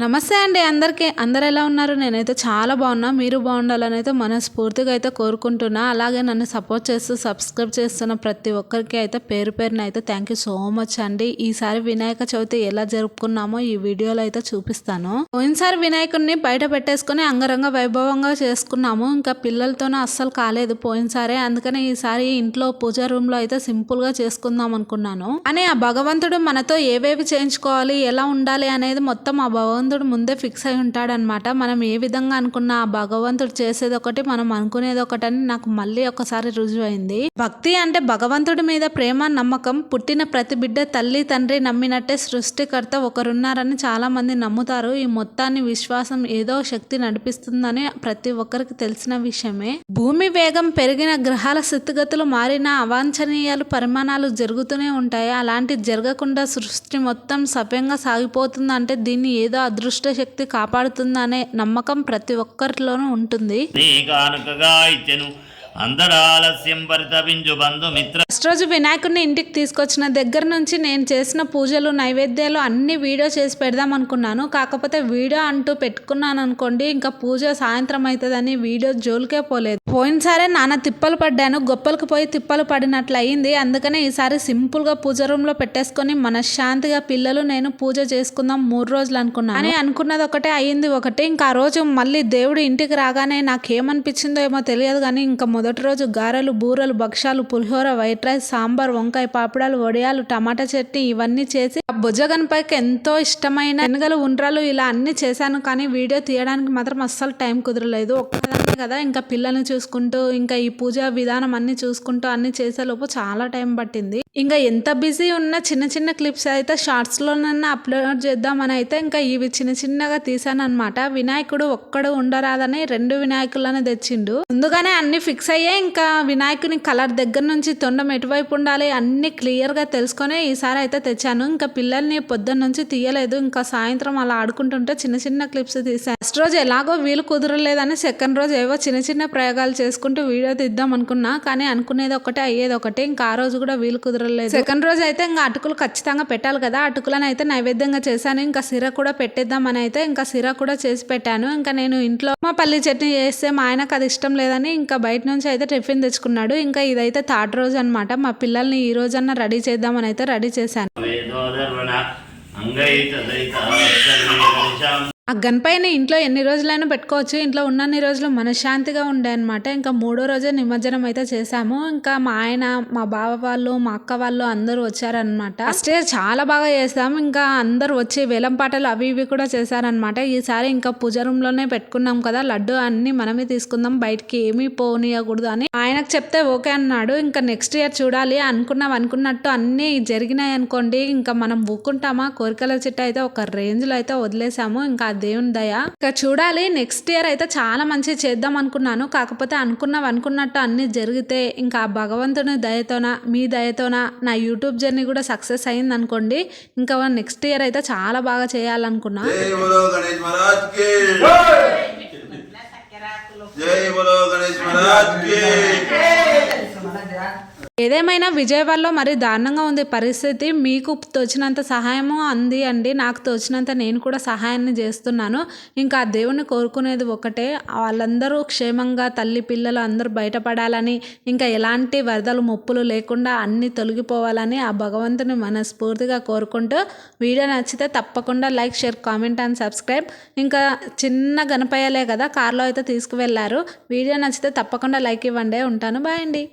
నమస్తే అండి అందరికీ. అందరు ఎలా ఉన్నారు? నేనైతే చాలా బాగున్నా. మీరు బాగుండాలని అయితే మనస్ఫూర్తిగా అయితే కోరుకుంటున్నా. అలాగే నన్ను సపోర్ట్ చేస్తూ సబ్స్క్రైబ్ చేస్తున్న ప్రతి ఒక్కరికి అయితే పేరు పేరున అయితే థ్యాంక్ యూ సో మచ్ అండి. ఈసారి వినాయక చవితి ఎలా జరుపుకున్నామో ఈ వీడియోలో అయితే చూపిస్తాను. పోయినసారి వినాయకుడిని బయట పెట్టేసుకుని అంగరంగ వైభవంగా చేసుకున్నాము. ఇంకా పిల్లలతోనే అస్సలు కాలేదు పోయినసారే. అందుకని ఈసారి ఇంట్లో పూజా రూమ్లో అయితే సింపుల్గా చేసుకుందాం అనుకున్నాను. అని ఆ భగవంతుడు మనతో ఏవేవి చేయించుకోవాలి ఎలా ఉండాలి అనేది మొత్తం ఆ భగవంతుడు ముందే ఫిక్స్ అయి ఉంటాడనమాట మనం ఏ విధంగా అనుకున్న ఆ భగవంతుడు చేసేది ఒకటి మనం అనుకునేది ఒకటి అని నాకు మళ్ళీ ఒకసారి రుజువైంది. భక్తి అంటే భగవంతుడి మీద ప్రేమ నమ్మకం పుట్టిన ప్రతి బిడ్డ తల్లి తండ్రి నమ్మినట్టే సృష్టికర్త ఒకరున్నారని చాలా మంది నమ్ముతారు. ఈ మొత్తాన్ని విశ్వాసం ఏదో శక్తి నడిపిస్తుందని ప్రతి ఒక్కరికి తెలిసిన విషయమే. భూమి వేగం పెరిగిన గ్రహాల స్థితిగతులు మారిన అవాంఛనీయాలు పరిమాణాలు జరుగుతూనే ఉంటాయి. అలాంటి జరగకుండా సృష్టి మొత్తం సవ్యంగా సాగిపోతుందంటే దీన్ని ఏదో అదృష్ట శక్తి కాపాడుతుందనే నమ్మకం ప్రతి ఒక్కరిలోనూ ఉంటుంది. పరితపించు బంధుమిత్ర ఫస్ట్ రోజు వినాయకుడిని ఇంటికి తీసుకొచ్చిన దగ్గర నుంచి నేను చేసిన పూజలు నైవేద్యాలు అన్ని వీడియో చేసి పెడదాం అనుకున్నాను. కాకపోతే వీడియో అంటూ పెట్టుకున్నాను అనుకోండి ఇంకా పూజ సాయంత్రం అవుతుందని వీడియో జోలికే పోలేదు. పోయినసారే నాన్న తిప్పలు పడ్డాను. గొప్పలకు పోయి తిప్పలు పడినట్లు అయింది. అందుకనే ఈసారి సింపుల్గా పూజ రూమ్లో పెట్టేసుకొని మనశ్శాంతిగా పిల్లలు నేను పూజ చేసుకుందాం మూడు రోజులు అనుకున్నాను. అని అనుకున్నది ఒకటే అయ్యింది ఒకటి. ఇంకా ఆ రోజు మళ్ళీ దేవుడు ఇంటికి రాగానే నాకేమనిపించిందో ఏమో తెలియదు కానీ ఇంకా మొదటి రోజు గారెలు బూరెలు భక్షాలు పులిహోర వైట్ రైస్ సాంబార్ వంకాయ పాపడాలు వడియాలు టమాటా చట్నీ ఇవన్నీ చేసి ఆ భుజగన్పైకి ఎంతో ఇష్టమైన శనగలు ఉండ్రాలు ఇలా అన్ని చేశాను. కానీ వీడియో తీయడానికి మాత్రం అస్సలు టైం కుదరలేదు. ఒక్కదాన్ని కదా ఇంకా పిల్లల్ని చూసుకుంటూ ఇంకా ఈ పూజా విధానం అన్ని చూసుకుంటూ అన్ని చేసేలోపు చాలా టైం పట్టింది. ఇంకా ఎంత బిజీ ఉన్న చిన్న చిన్న క్లిప్స్ అయితే షార్ట్స్లోనన్నా అప్లోడ్ చేద్దామని అయితే ఇంకా ఇవి చిన్న చిన్నగా తీసాను అనమాట వినాయకుడు ఒక్కడు ఉండరాదని రెండు వినాయకులను తెచ్చిండు. ముందుగానే అన్ని ఫిక్స్ అయ్యాయి ఇంకా వినాయకుని కలర్ దగ్గర నుంచి తొండం ఎటువైపు ఉండాలి అన్ని క్లియర్గా తెలుసుకొని ఈసారి అయితే తెచ్చాను. ఇంకా పిల్లల్ని పొద్దున్న నుంచి తీయలేదు. ఇంకా సాయంత్రం అలా ఆడుకుంటుంటే చిన్న చిన్న క్లిప్స్ తీసాను ఫస్ట్ రోజు ఎలాగో వీలు కుదరలేదని సెకండ్ రోజు ఏవో చిన్న చిన్న ప్రయోగాలు చేసుకుంటూ వీడియో తీద్దాం అనుకున్నా కానీ అనుకునేది ఒకటే అయ్యేది ఒకటే. ఇంకా ఆ రోజు కూడా వీలు కుదరలేదు. సెకండ్ రోజు అయితే ఇంకా అటుకులు ఖచ్చితంగా పెట్టాలి కదా. అటుకులను అయితే నైవేద్యంగా చేశాను. ఇంకా సిర కూడా పెట్టేద్దామని అయితే ఇంకా సిర కూడా చేసి పెట్టాను. ఇంకా నేను ఇంట్లో మా పల్లి చట్నీ చేస్తే మా ఆయనకు అది ఇష్టం లేదని ఇంకా బయట నుంచి అయితే టిఫిన్ తెచ్చుకున్నాడు. ఇంకా ఇదైతే థర్డ్ రోజు అనమాట మా పిల్లల్ని ఈ రోజన్నా రెడీ చేద్దామని అయితే రెడీ చేశాను. ఆ గన్ పైన ఆ గన్పైన ఇంట్లో ఎన్ని రోజులైనా పెట్టుకోవచ్చు. ఇంట్లో ఉన్నన్ని రోజులు మనశ్శాంతిగా ఉండే అనమాట ఇంకా మూడో రోజే నిమజ్జనం అయితే చేశాము. ఇంకా మా ఆయన మా బావ వాళ్ళు మా అక్క వాళ్ళు అందరూ వచ్చారనమాట స్టే చాలా బాగా చేసాము ఇంకా అందరూ వచ్చి వేలం పాటలు అవి ఇవి కూడా చేశారనమాట ఈసారి ఇంకా పూజ రూమ్లోనే పెట్టుకున్నాం కదా. లడ్డు అన్ని మనమే తీసుకుందాం. బయటికి ఏమీ పోనీయకూడదు అని ఆయనకు చెప్తే ఓకే అన్నాడు. ఇంకా నెక్స్ట్ ఇయర్ చూడాలి. అనుకున్నాం అనుకున్నట్టు అన్ని జరిగినాయి అనుకోండి. ఇంకా మనం ఊక్కుంటామా కోరికల చిట్ట అయితే ఒక రేంజ్లో అయితే వదిలేసాము ఇంకా దేవుని దయ. ఇక చూడాలి నెక్స్ట్ ఇయర్ అయితే చాలా మంచి చేద్దాం అనుకున్నాను. కాకపోతే అనుకున్నావు అనుకున్నట్టు అన్ని జరిగితే ఇంకా భగవంతుని దయతోన మీ దయతోన నా యూట్యూబ్ జర్నీ కూడా సక్సెస్ అయింది అనుకోండి. ఇంకా నెక్స్ట్ ఇయర్ అయితే చాలా బాగా చేయాలనుకున్నా. జై బలో గణేష్ మహారాజ్ ఏదేమైనా విజయవాడలో మరి దారుణంగా ఉంది పరిస్థితి మీకు తోచినంత సహాయము అంది అండి. నాకు తోచినంత నేను కూడా సహాయాన్ని చేస్తున్నాను. ఇంకా ఆ దేవుని కోరుకునేది ఒకటే వాళ్ళందరూ క్షేమంగా తల్లి పిల్లలు అందరూ బయటపడాలని ఇంకా ఎలాంటి వరదలు ముప్పులు లేకుండా అన్నీ తొలగిపోవాలని ఆ భగవంతుని మనస్ఫూర్తిగా కోరుకుంటూ వీడియో నచ్చితే తప్పకుండా like share comment and subscribe. ఇంకా చిన్న గణపయ్యలే కదా కార్లో అయితే తీసుకువెళ్ళారు. వీడియో నచ్చితే తప్పకుండా లైక్ ఇవ్వండి. ఉంటాను. బాయ్ అండి.